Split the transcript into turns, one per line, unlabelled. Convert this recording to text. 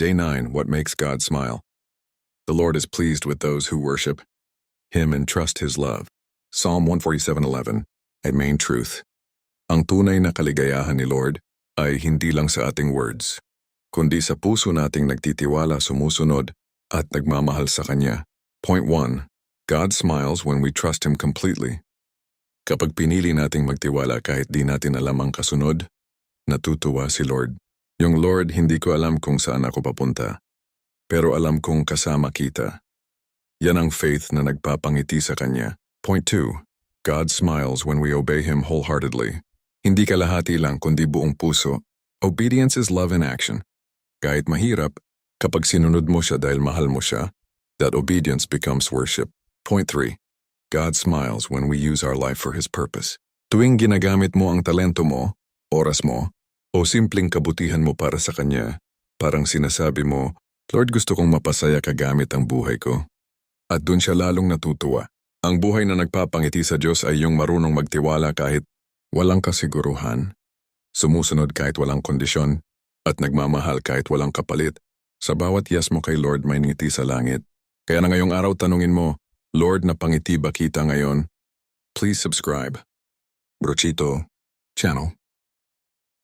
Day 9 What Makes God Smile? The Lord is pleased with those who worship Him and trust His love. Psalm 147.11 ay main truth. Ang tunay na kaligayahan ni Lord ay hindi lang sa ating words, kundi sa puso nating nagtitiwala sumusunod at nagmamahal sa Kanya. Point 1. God smiles when we trust Him completely. Kapag pinili nating magtiwala kahit di natin alam ang kasunod, natutuwa si Lord. Yung Lord, hindi ko alam kung saan ako papunta, pero alam kong kasama kita. Yan ang faith na nagpapangiti sa Kanya. Point 2. God smiles when we obey Him wholeheartedly. Hindi kalahati lang kundi buong puso. Obedience is love in action. Kahit mahirap, kapag sinunod mo siya dahil mahal mo siya, that obedience becomes worship. Point 3. God smiles when we use our life for His purpose. Tuwing ginagamit mo ang talento mo, oras mo, o simpleng kabutihan mo para sa Kanya, parang sinasabi mo, Lord gusto kong mapasaya ka gamit ang buhay ko. At dun siya lalong natutuwa. Ang buhay na nagpapangiti sa Diyos ay yung marunong magtiwala kahit walang kasiguruhan, sumusunod kahit walang kondisyon, at nagmamahal kahit walang kapalit. Sa bawat yes mo kay Lord may ngiti sa langit. Kaya na ngayong araw tanungin mo, Lord, napangiti ba kita ngayon? Please subscribe. Brochito Channel.